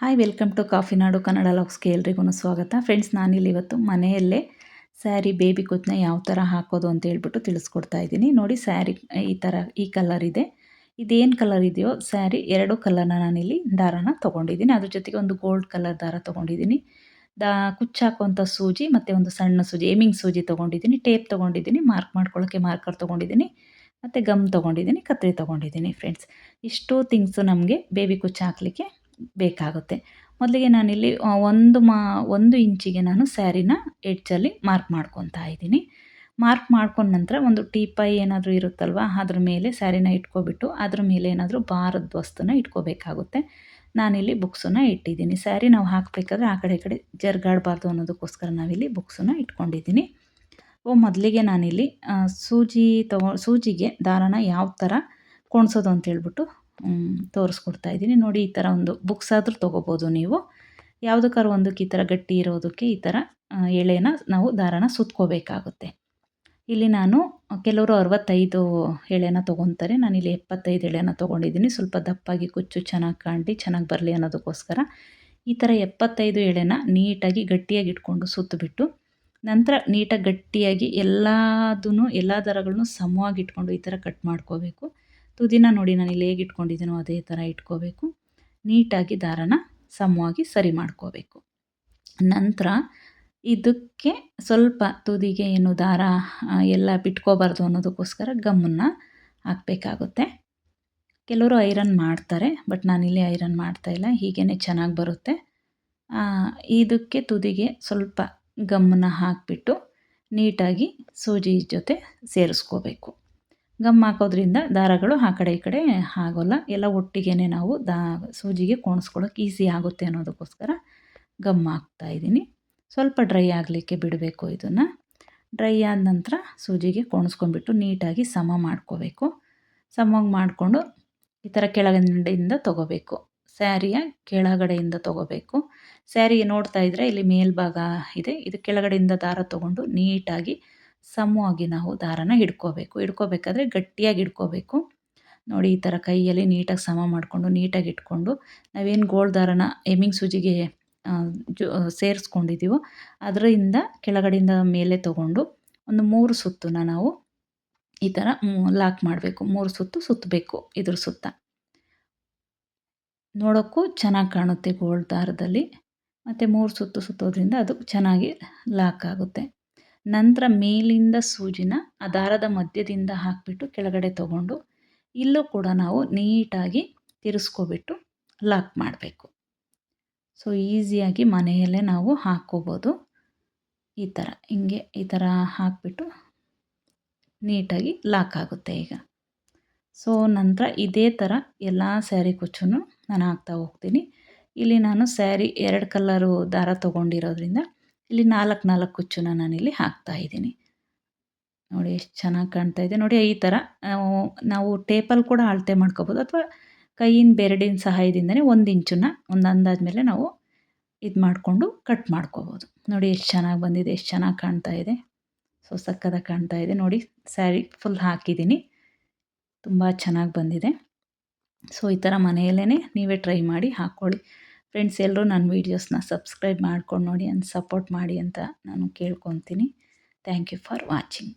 Hi welcome to coffee ನಾಡು ಕನ್ನಡ ಲಾಕ್ಸ್ಗೆ ಎಲ್ರಿಗೂ ಸ್ವಾಗತ. Friends ನಾನಿಲ್ಲಿ ಇವತ್ತು ಮನೆಯಲ್ಲೇ ಸ್ಯಾರಿ ಬೇಬಿ ಕುಚ್ಚನ್ನ ಯಾವ ಥರ ಹಾಕೋದು ಅಂತ ಹೇಳ್ಬಿಟ್ಟು ತಿಳಿಸ್ಕೊಡ್ತಾ ಇದ್ದೀನಿ. ನೋಡಿ, ಸ್ಯಾರಿ ಈ ಥರ ಈ ಕಲರ್ ಇದೆ. ಇದೇನು ಕಲರ್ ಇದೆಯೋ, ಸ್ಯಾರಿ ಎರಡು ಕಲರ್ನ ನಾನಿಲ್ಲಿ ದಾರನ ತೊಗೊಂಡಿದ್ದೀನಿ. ಅದ್ರ ಜೊತೆಗೆ ಒಂದು ಗೋಲ್ಡ್ ಕಲರ್ ದಾರ ತೊಗೊಂಡಿದ್ದೀನಿ. ದಾ ಕುಚ್ಚಾಕುವಂಥ ಸೂಜಿ ಮತ್ತು ಒಂದು ಸಣ್ಣ ಸೂಜಿ ಏಮಿಂಗ್ ಸೂಜಿ ತೊಗೊಂಡಿದ್ದೀನಿ. ಟೇಪ್ ತೊಗೊಂಡಿದ್ದೀನಿ ಮಾರ್ಕ್ ಮಾಡ್ಕೊಳ್ಳೋಕ್ಕೆ ಮಾರ್ಕರ್ ತೊಗೊಂಡಿದ್ದೀನಿ. ಮತ್ತು ಗಮ್ ತೊಗೊಂಡಿದ್ದೀನಿ ಕತ್ತರಿ ತೊಗೊಂಡಿದ್ದೀನಿ ಫ್ರೆಂಡ್ಸ್ ಇಷ್ಟು ಥಿಂಗ್ಸು ನಮಗೆ ಬೇಬಿ ಕುಚ್ಚು ಹಾಕಲಿಕ್ಕೆ ಬೇಕಾಗುತ್ತೆ. ಮೊದಲಿಗೆ ನಾನಿಲ್ಲಿ ಒಂದು ಮಾ, ಒಂದು ಇಂಚಿಗೆ ನಾನು ಸ್ಯಾರಿನ ಎಡ್ಜಲ್ಲಿ ಮಾರ್ಕ್ ಮಾಡ್ಕೊತಾ ಇದ್ದೀನಿ. ಮಾರ್ಕ್ ಮಾಡ್ಕೊಂಡ ನಂತರ ಒಂದು ಟೀಪೈ ಏನಾದರೂ ಇರುತ್ತಲ್ವ, ಅದ್ರ ಮೇಲೆ ಸ್ಯಾರಿನ ಇಟ್ಕೊಬಿಟ್ಟು, ಅದ್ರ ಮೇಲೆ ಏನಾದರೂ ಭಾರದ ವಸ್ತುನ ಇಟ್ಕೋಬೇಕಾಗುತ್ತೆ. ನಾನಿಲ್ಲಿ ಬುಕ್ಸನ್ನ ಇಟ್ಟಿದ್ದೀನಿ. ಸ್ಯಾರಿ ನಾವು ಹಾಕಬೇಕಾದ್ರೆ ಆ ಕಡೆ ಕಡೆ ಜರ್ಗಾಡಬಾರ್ದು ಅನ್ನೋದಕ್ಕೋಸ್ಕರ ನಾವಿಲ್ಲಿ ಬುಕ್ಸನ್ನು ಇಟ್ಕೊಂಡಿದ್ದೀನಿ. ಓ, ಮೊದಲಿಗೆ ನಾನಿಲ್ಲಿ ಸೂಜಿ ತಗೊ, ಸೂಜಿಗೆ ದಾರನ ಯಾವ ಥರ ಕೊಣಿಸೋದು ಅಂತ ಹೇಳ್ಬಿಟ್ಟು ತೋರಿಸ್ಕೊಡ್ತಾ ಇದ್ದೀನಿ. ನೋಡಿ, ಈ ಥರ ಒಂದು ಬುಕ್ಸ್ ಆದರೂ ತೊಗೋಬೋದು ನೀವು. ಯಾವುದಕ್ಕಾದ್ರು ಒಂದಕ್ಕೆ ಈ ಥರ ಗಟ್ಟಿ ಇರೋದಕ್ಕೆ ಈ ಥರ ಎಳೆನ ನಾವು ದಾರಾನ ಸುತ್ಕೋಬೇಕಾಗುತ್ತೆ. ಇಲ್ಲಿ ನಾನು ಕೆಲವರು ಅರವತ್ತೈದು ಎಳೆನ ತೊಗೊತಾರೆ. ನಾನಿಲ್ಲಿ ಎಪ್ಪತ್ತೈದು ಎಳೆನ ತೊಗೊಂಡಿದ್ದೀನಿ. ಸ್ವಲ್ಪ ದಪ್ಪಾಗಿ ಕುಚ್ಚು, ಚೆನ್ನಾಗಿ ಕಾಣಿ ಚೆನ್ನಾಗಿ ಬರಲಿ ಅನ್ನೋದಕ್ಕೋಸ್ಕರ. ಈ ಥರ ಎಪ್ಪತ್ತೈದು ಎಳೆನ ನೀಟಾಗಿ ಗಟ್ಟಿಯಾಗಿ ಇಟ್ಕೊಂಡು ಸುತ್ತಬಿಟ್ಟು ನಂತರ ನೀಟಾಗಿ ಗಟ್ಟಿಯಾಗಿ ಎಲ್ಲದೂ ಎಲ್ಲ ದರಗಳನ್ನು ಸಮವಾಗಿ ಇಟ್ಕೊಂಡು ಈ ಥರ ಕಟ್ ಮಾಡ್ಕೋಬೇಕು. ತುದಿನ ನೋಡಿ ನಾನು ಇಲ್ಲಿ ಹೇಗೆ ಇಟ್ಕೊಂಡಿದ್ದೀನೋ ಅದೇ ಥರ ಇಟ್ಕೋಬೇಕು. ನೀಟಾಗಿ ದಾರನ ಸಮವಾಗಿ ಸರಿ ಮಾಡ್ಕೋಬೇಕು. ನಂತರ ಇದಕ್ಕೆ ಸ್ವಲ್ಪ ತುದಿಗೆ ಏನು ದಾರ ಎಲ್ಲ ಬಿಟ್ಕೋಬಾರ್ದು ಅನ್ನೋದಕ್ಕೋಸ್ಕರ ಗಮ್ಮನ್ನು ಹಾಕಬೇಕಾಗುತ್ತೆ. ಕೆಲವರು ಐರನ್ ಮಾಡ್ತಾರೆ, ಬಟ್ ನಾನಿಲ್ಲಿ ಐರನ್ ಮಾಡ್ತಾಯಿಲ್ಲ ಹೀಗೇ ಚೆನ್ನಾಗಿ ಬರುತ್ತೆ. ಇದಕ್ಕೆ ತುದಿಗೆ ಸ್ವಲ್ಪ ಗಮ್ಮನ್ನು ಹಾಕಿಬಿಟ್ಟು ನೀಟಾಗಿ ಸೂಜಿ ಜೊತೆ ಸೇರಿಸ್ಕೋಬೇಕು. ಗಮ್ ಹಾಕೋದ್ರಿಂದ ದಾರಗಳು ಆ ಕಡೆ ಈ ಕಡೆ ಆಗೋಲ್ಲ. ಎಲ್ಲ ಒಟ್ಟಿಗೆ ನಾವು ದಾ ಸೂಜಿಗೆ ಕೋಣಿಸ್ಕೊಳ್ಳೋಕೆ ಈಸಿ ಆಗುತ್ತೆ ಅನ್ನೋದಕ್ಕೋಸ್ಕರ ಗಮ್ ಹಾಕ್ತಾಯಿದ್ದೀನಿ ಸ್ವಲ್ಪ ಡ್ರೈ ಆಗಲಿಕ್ಕೆ ಬಿಡಬೇಕು ಇದನ್ನು. ಡ್ರೈ ಆದ ನಂತರ ಸೂಜಿಗೆ ಕೋಣಿಸ್ಕೊಂಡ್ಬಿಟ್ಟು ನೀಟಾಗಿ ಸಮ ಮಾಡ್ಕೋಬೇಕು. ಸಮವಾಗಿ ಮಾಡಿಕೊಂಡು ಈ ಥರ ಕೆಳಗಡೆಯಿಂದ ತೊಗೋಬೇಕು. ಸ್ಯಾರಿಯ ಕೆಳಗಡೆಯಿಂದ ತೊಗೋಬೇಕು. ಸ್ಯಾರಿ ನೋಡ್ತಾ ಇದ್ದರೆ ಇಲ್ಲಿ ಮೇಲ್ಭಾಗ ಇದೆ. ಇದು ಕೆಳಗಡೆಯಿಂದ ದಾರ ತೊಗೊಂಡು ನೀಟಾಗಿ ಸಮವಾಗಿ ನಾವು ದಾರನ ಹಿಡ್ಕೋಬೇಕು. ಹಿಡ್ಕೋಬೇಕಾದ್ರೆ ಗಟ್ಟಿಯಾಗಿ ಹಿಡ್ಕೋಬೇಕು. ನೋಡಿ, ಈ ಥರ ಕೈಯಲ್ಲಿ ನೀಟಾಗಿ ಸಮ ಮಾಡಿಕೊಂಡು, ನೀಟಾಗಿ ಇಟ್ಕೊಂಡು, ನಾವೇನು ಗೋಲ್ಡ್ ದಾರನ, ಎಮ್ಮಿಂಗ್ ಸೂಜಿಗೆ ಜೋ ಸೇರಿಸ್ಕೊಂಡಿದ್ದೀವೋ ಅದರಿಂದ ಕೆಳಗಡೆಯಿಂದ ಮೇಲೆ ತಗೊಂಡು ಒಂದು ಮೂರು ಸುತ್ತನ್ನ ನಾವು ಈ ಥರ ಲಾಕ್ ಮಾಡಬೇಕು. ಮೂರು ಸುತ್ತು ಸುತ್ತಬೇಕು ಇದ್ರ ಸುತ್ತ. ನೋಡೋಕ್ಕೂ ಚೆನ್ನಾಗಿ ಕಾಣುತ್ತೆ ಗೋಲ್ಡ್ ದಾರದಲ್ಲಿ. ಮತ್ತು ಮೂರು ಸುತ್ತು ಸುತ್ತೋದ್ರಿಂದ ಅದು ಚೆನ್ನಾಗಿ ಲಾಕ್ ಆಗುತ್ತೆ. ನಂತರ ಮೇಲಿಂದ ಸೂಜಿನ ಆ ದಾರದ ಮಧ್ಯದಿಂದ ಹಾಕಿಬಿಟ್ಟು ಕೆಳಗಡೆ ತಗೊಂಡು ಇಲ್ಲೂ ಕೂಡ ನಾವು ನೀಟಾಗಿ ತಿರುಸ್ಕೋಬಿಟ್ಟು ಲಾಕ್ ಮಾಡಬೇಕು. ಸೊ ಈಸಿಯಾಗಿ ಮನೆಯಲ್ಲೇ ನಾವು ಹಾಕ್ಕೋಬೋದು. ಈ ಥರ, ಹಿಂಗೆ ಈ ಥರ ಹಾಕಿಬಿಟ್ಟು ನೀಟಾಗಿ ಲಾಕ್ ಆಗುತ್ತೆ ಈಗ. ಸೊ ನಂತರ ಇದೇ ಥರ ಎಲ್ಲ ಸ್ಯಾರಿ ಕುಚ್ಚನ್ನು ನಾನು ಹಾಕ್ತಾ ಹೋಗ್ತೀನಿ. ಇಲ್ಲಿ ನಾನು ಸ್ಯಾರಿ ಎರಡು ಕಲ್ಲರು ದಾರ ತೊಗೊಂಡಿರೋದ್ರಿಂದ ಇಲ್ಲಿ ನಾಲ್ಕು ನಾಲ್ಕು ಕುಚ್ಚನ್ನ ನಾನಿಲ್ಲಿ ಹಾಕ್ತಾ ಇದ್ದೀನಿ. ನೋಡಿ ಎಷ್ಟು ಚೆನ್ನಾಗಿ ಕಾಣ್ತಾ ಇದೆ. ನೋಡಿ ಈ ಥರ ನಾವು ಟೇಪಲ್ಲಿ ಕೂಡ ಅಳತೆ ಮಾಡ್ಕೋಬೋದು. ಅಥವಾ ಕೈಯಿಂದ ಬೆರಡಿನ ಸಹಾಯದಿಂದನೇ ಒಂದು ಇಂಚನ್ನ ಒಂದು ಅಂದಾಜ ಮೇಲೆ ನಾವು ಇದು ಮಾಡಿಕೊಂಡು ಕಟ್ ಮಾಡ್ಕೋಬೋದು. ನೋಡಿ ಎಷ್ಟು ಚೆನ್ನಾಗಿ ಬಂದಿದೆ, ಎಷ್ಟು ಚೆನ್ನಾಗಿ ಕಾಣ್ತಾ ಇದೆ. ಸೊ ಸಕ್ಕದ ಕಾಣ್ತಾ ಇದೆ. ನೋಡಿ, ಸ್ಯಾರಿ ಫುಲ್ ಹಾಕಿದ್ದೀನಿ. ತುಂಬ ಚೆನ್ನಾಗಿ ಬಂದಿದೆ. ಸೊ, ಈ ಥರ ಮನೆಯಲ್ಲೇ ನೀವೇ ಟ್ರೈ ಮಾಡಿ ಹಾಕ್ಕೊಳ್ಳಿ. ಫ್ರೆಂಡ್ಸ್ ಎಲ್ಲರೂ ನನ್ನ ವೀಡಿಯೋಸ್ನ ಸಬ್ಸ್ಕ್ರೈಬ್ ಮಾಡ್ಕೊಂಡು ನೋಡಿ ಅಂಡ್ ಸಪೋರ್ಟ್ ಮಾಡಿ ಅಂತ ನಾನು ಕೇಳ್ಕೊತೀನಿ. Thank you for watching